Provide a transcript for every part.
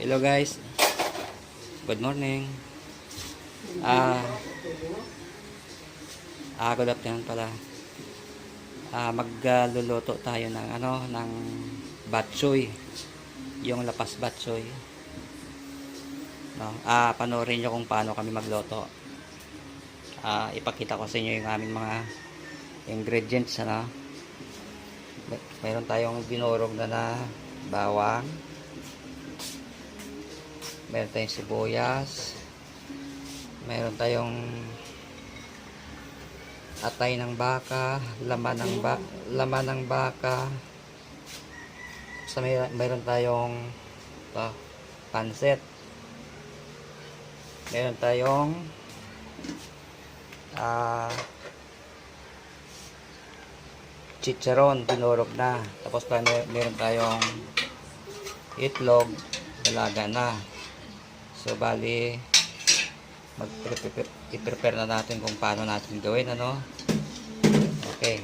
Hello guys. Good morning. Ah, ah good afternoon pala. Ah, magluluto tayo ng ano, ng batsoy. Yung lapas batsoy. No? Ah, panoorin niyo kung paano kami magluto. Ah, ipakita ko sa inyo yung aming mga ingredients ano. Mayroon tayong binurog na na bawang. Meron tayong sibuyas. Meron tayong atay ng baka, laman ng ba laman ng baka. Sa mayroon tayong ito, pansit. Meron tayong ah chicharon, binurog na. Tapos pa meron tayong itlog, dalaga na. So, bali, mag-prepare na natin kung paano natin gawin, ano? Okay.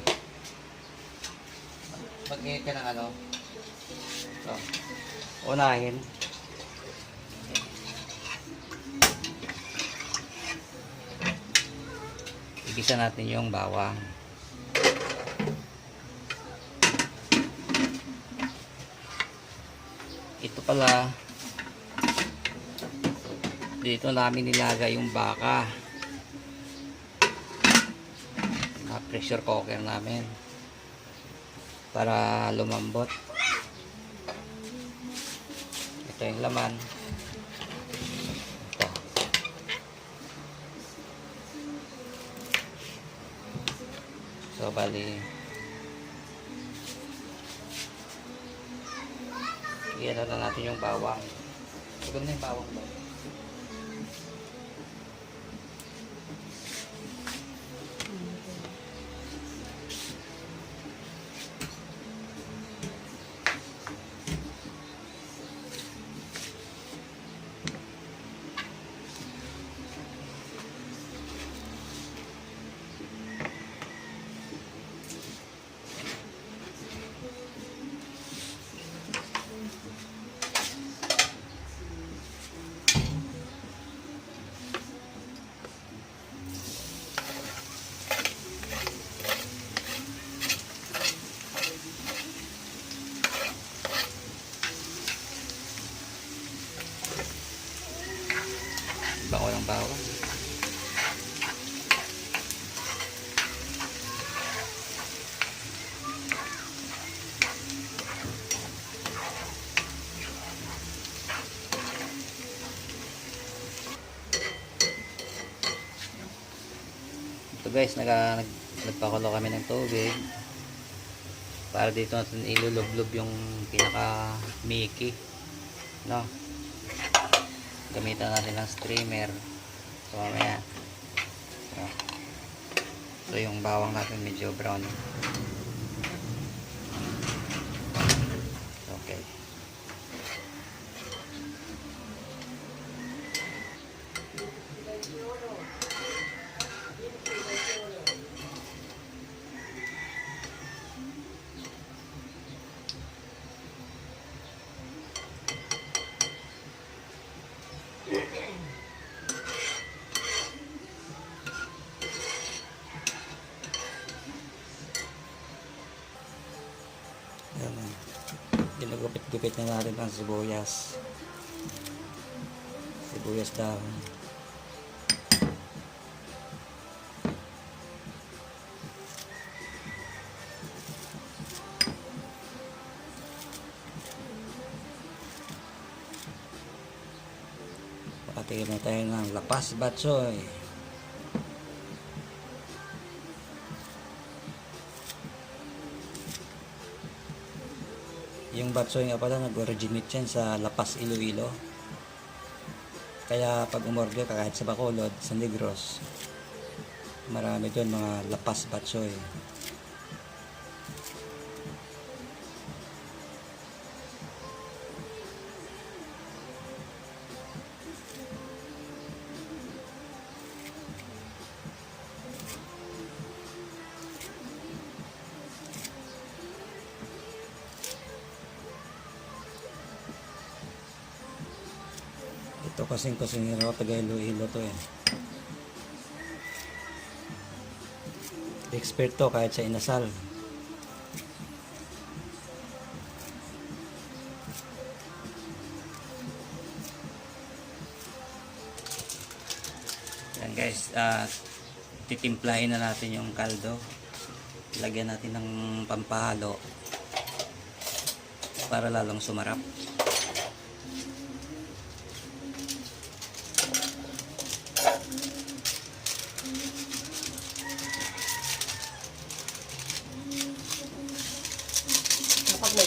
mag ka ng ano? So, unahin. Igisa natin yung bawang. Ito pala, dito namin nilagay yung baka. Na pressure cooker namin. Para lumambot. Ito yung laman. Ito. So bali. Iyan na natin yung bawang. Ito na yung bawang ba? Bako ng bawang. Ito guys, naga, nag, nagpakulo kami ng tubig para dito natin ilulublob yung pinaka Mickey no gamitan natin ng streamer. So mamaya. So, so yung bawang natin medyo brown. Okay Ginagupit-gupit na natin ang sibuyas. Sibuyas dahon. Patigil na tayo ng lapas batsoy. Yung batsoy nga pala nag-originate yan sa Lapas Iloilo. Kaya pag umorder ka kahit sa Bacolod, sa Negros, marami doon mga Lapas Batsoy. Kasing kusinero, taga Iloilo to eh. Expert to kahit sa inasal. Yan guys, ah titimplahin na natin yung kaldo. Lagyan natin ng pampahalo para lalong sumarap.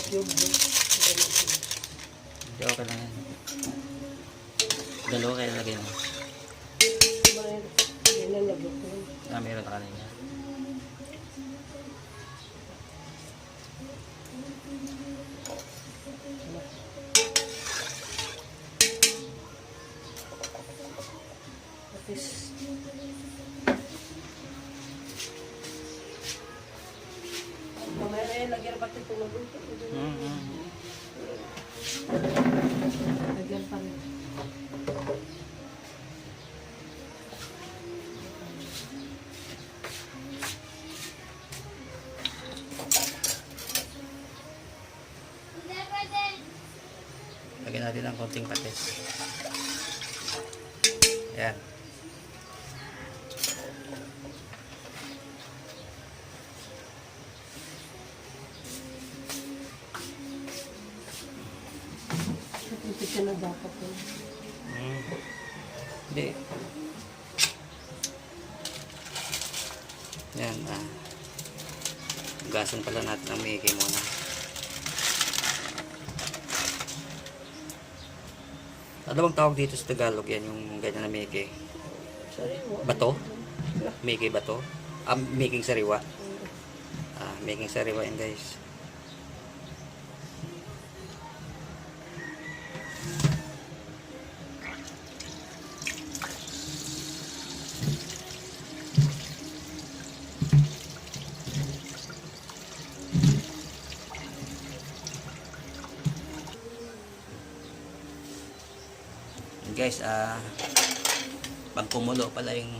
Cube? Hindi okay lang yan. Dalawa kayo lagay mo. Ah, meron na kanina. Tapos, mamaya lagyan pa ito tulog. Mm-hmm. Lagyan pa rin. Lagyan natin ng konting patis. Ayan. Ka na dapat. eh. Mm. Hindi. Yan. Ah. Gasan pala natin ang Mickey muna. Ano bang tawag dito sa Tagalog yan, yung ganyan na Mickey? Bato? Mickey bato? Ah, making sariwa. Ah, making sariwa yan guys. Guys ah pag kumulo pala yung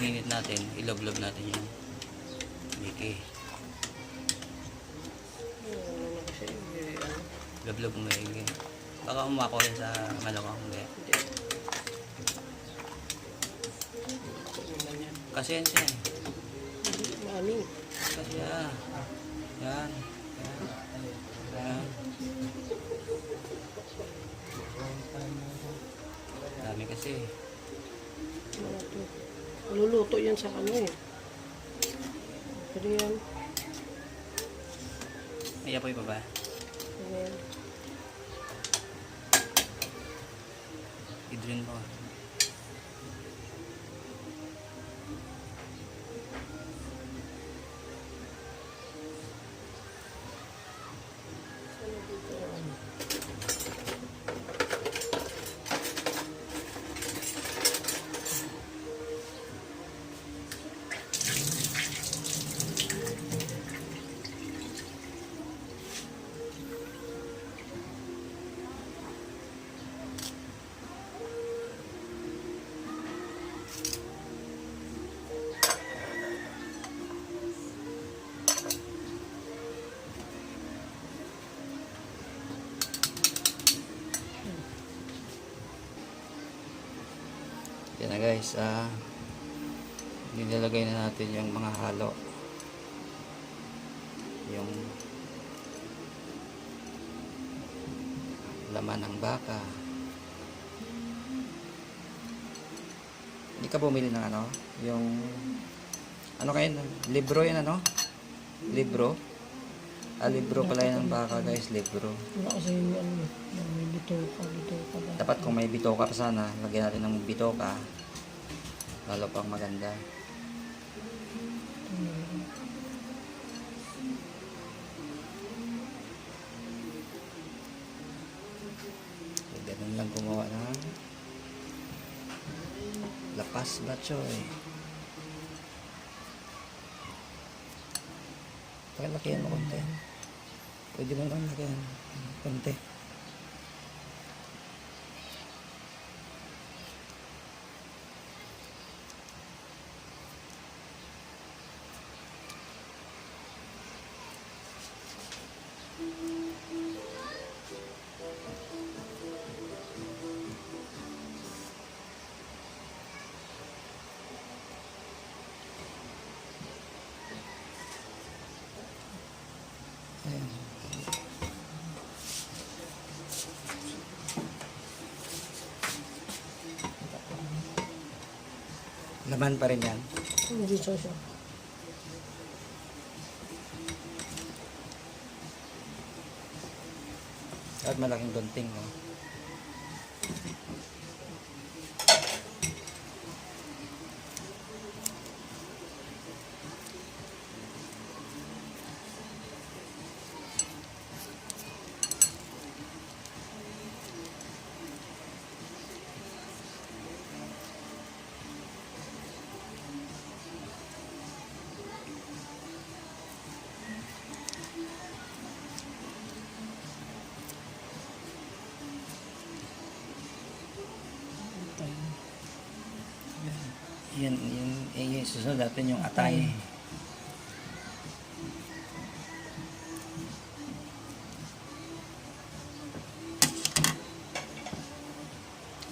ininit natin ilog-log natin yung ano, log-log mo maigi baka umako yan sa naman yan. kasi yan siya eh. Kasi ah yan kasi to? Maluluto yan sa ano eh. Pero yan. may apoy pa ba? Ayan. i-drain mo Yan na guys, ah nilalagay na natin yung mga halo. Yung laman ng baka. Hindi ka bumili ng ano? Yung ano kayo? Libro yan ano? Libro? Ah, libro pala yan ng baka guys, libro. Wala kasi yung ano, yung may bitoka, bitoka. Dapat kung may bitoka pa sana, lagyan natin ng bitoka. Lalo pang maganda. So, ganun lang gumawa na. Lapas ba, Choy? Pakilakihan mo konti. Pwede mo lang lagyan. Konti. Laman pa rin yan. Hindi siya siya. At malaking gunting, no? Yan, yun, eh, yung susunod natin yung atay.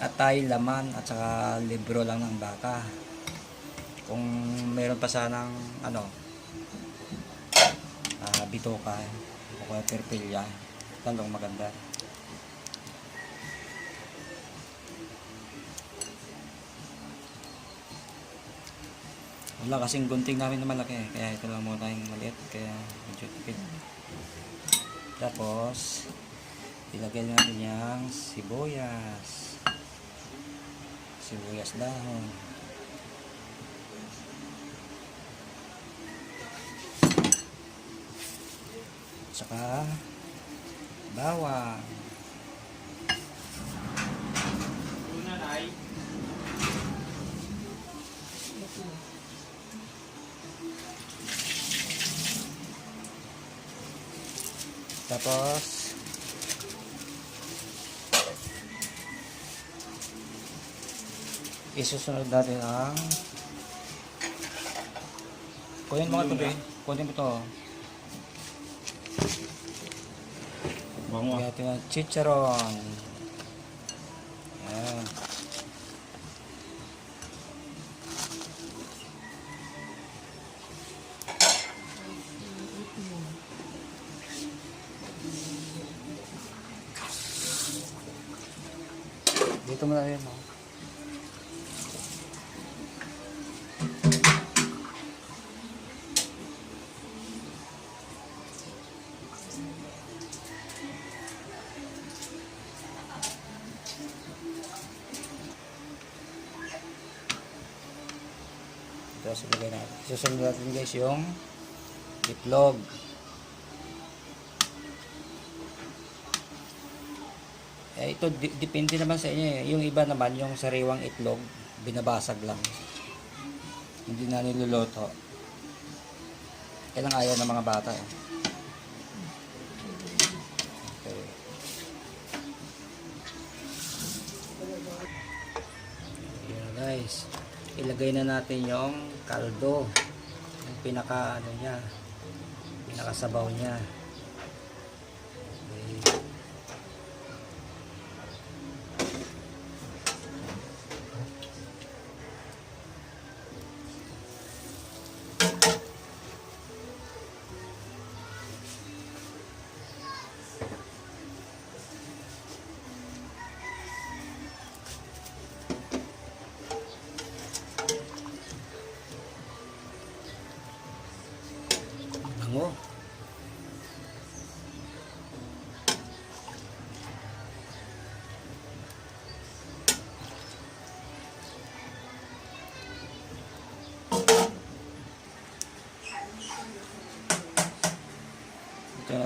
Atay, laman, at saka libro lang ng baka. Kung meron pa sanang, ano, ah, bitoka, o kaya perpilya, lalong maganda. Wala kasing gunting namin na malaki. Kaya ito lang muna yung maliit. Kaya medyo tipid. Tapos, ilagay natin yung sibuyas. Sibuyas dahon. Tsaka, bawang. Tapos, isusunod natin ang kunin ito, Ben. Kunin mo ito. Bango. Lagyan natin ang chicharon. Ayan. Dito mo na rin, no? Tapos ilagay natin. Susunod natin guys yung itlog. Eh, ito, depende naman sa inyo eh. Yung iba naman, yung sariwang itlog, binabasag lang. Hindi na niluluto. Kailang ayaw ng mga bata eh. Okay. Ayan guys. Ilagay na natin yung kaldo. Yung pinaka ano niya. Pinaka sabaw niya.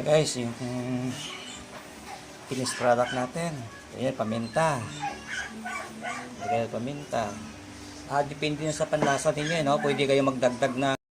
Guys, yung finished product natin. Ayan, paminta. Lagay paminta. Ah, depende sa panlasa ninyo, eh, no? Pwede kayo magdagdag na